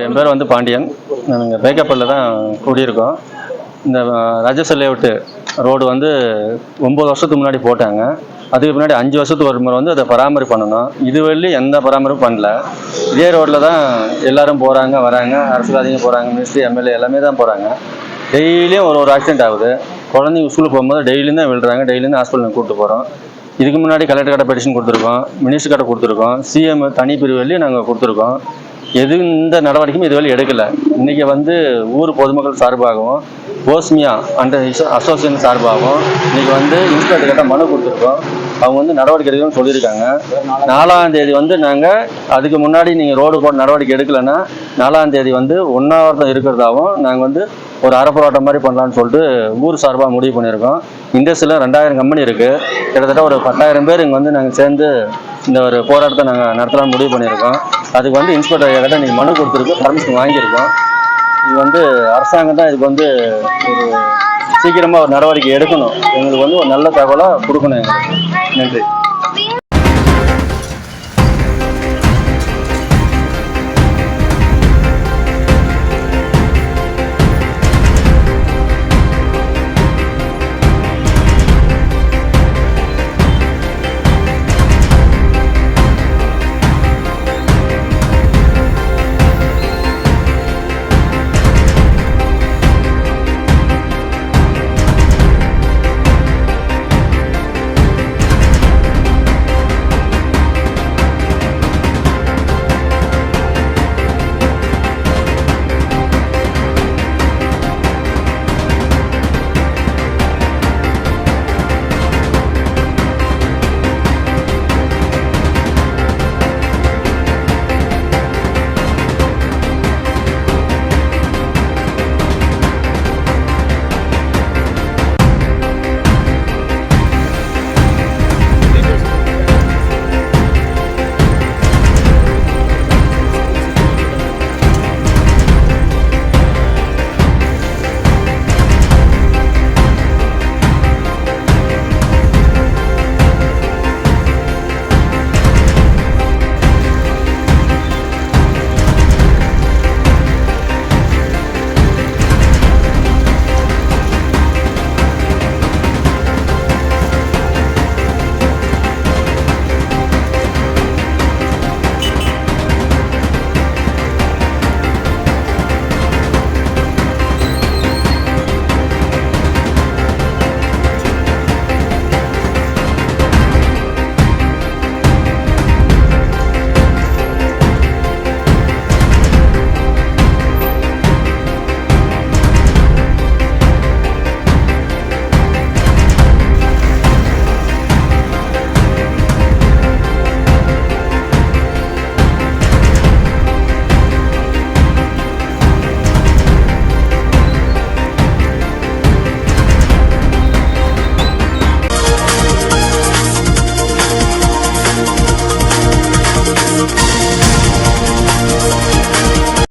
என் பேர் வந்து பாண்டியன். நாங்கள் பேக்கப்பல்ல தான் கூடியிருக்கோம். இந்த ராஜச லேவுட்டு ரோடு வந்து ஒம்பது வருஷத்துக்கு முன்னாடி போட்டாங்க. அதுக்கு முன்னாடி அஞ்சு வருஷத்துக்கு ஒரு முறை வந்து அதை பராமரிப்பு பண்ணணும். இது வரையிலும் எந்த பராமரிப்பும் பண்ணல. இதே ரோட்டில் தான் எல்லாரும் போகிறாங்க வராங்க. அரசியல்வாதிங்க போகிறாங்க மினிஸ்ட்ரி எம்எல்ஏ எல்லாமே தான் போகிறாங்க டெய்லியும் ஒரு ஒரு ஆக்சிடென்ட் ஆகுது. குழந்தைங்க ஸ்கூலுக்கு போகும்போது டெய்லியும் தான் விழுறாங்க. டெய்லியும் தான் ஹாஸ்பிட்டலுக்கு கூப்பிட்டு போகிறோம் இதுக்கு முன்னாடி கலெக்டர் கடை பெட்டிஷன் கொடுத்துருக்கோம். மினிஸ்டர் கடை கொடுத்துருக்கோம். சிஎம் தனி பிரிவுலையும் நாங்கள் கொடுத்துருக்கோம். எது இந்த நடவடிக்கையும் இதுவரை எடுக்கல. இன்னைக்கு வந்து ஊர் பொதுமக்கள் சார்பாகவும் ஓஸ்மியா அண்டர் அசோசியேஷன் சார்பாகவும் இன்னைக்கு வந்து இன்ஸ்பெக்டர் கிட்ட மனு கொடுத்துருக்கோம். அவங்க வந்து நடவடிக்கை எடுக்கணும்னு சொல்லியிருக்காங்க. நாலாம் தேதி வந்து நாங்கள் அதுக்கு முன்னாடி நீங்கள் ரோடு போட நடவடிக்கை எடுக்கலைன்னா நாலாம் தேதி வந்து ஒன்றாவது இருக்கிறதாவும் நாங்கள் வந்து ஒரு அறப்போராட்டம் மாதிரி பண்ணலான்னு சொல்லிட்டு ஊர் சார்பாக முடிவு பண்ணியிருக்கோம். இண்டஸ்ட்ரியில் ரெண்டாயிரம் கம்பெனி இருக்குது கிட்டத்தட்ட ஒரு பத்தாயிரம் பேர் இங்கே வந்து நாங்கள் சேர்ந்து இந்த ஒரு போராட்டத்தை நாங்கள் நடத்தலாம்னு முடிவு பண்ணியிருக்கோம். அதுக்கு வந்து இன்ஸ்பெக்டர் ஐயா கிட்ட நீங்கள் மனு கொடுத்துருக்கோம் பர்மிஷன் வாங்கியிருக்கோம். இது வந்து அரசாங்கம் தான் இதுக்கு வந்து ஒரு சீக்கிரமாக ஒரு நடவடிக்கை எடுக்கணும். எங்களுக்கு வந்து ஒரு நல்ல தகவலாக கொடுக்கணும் எங்களுக்கு. நன்றி.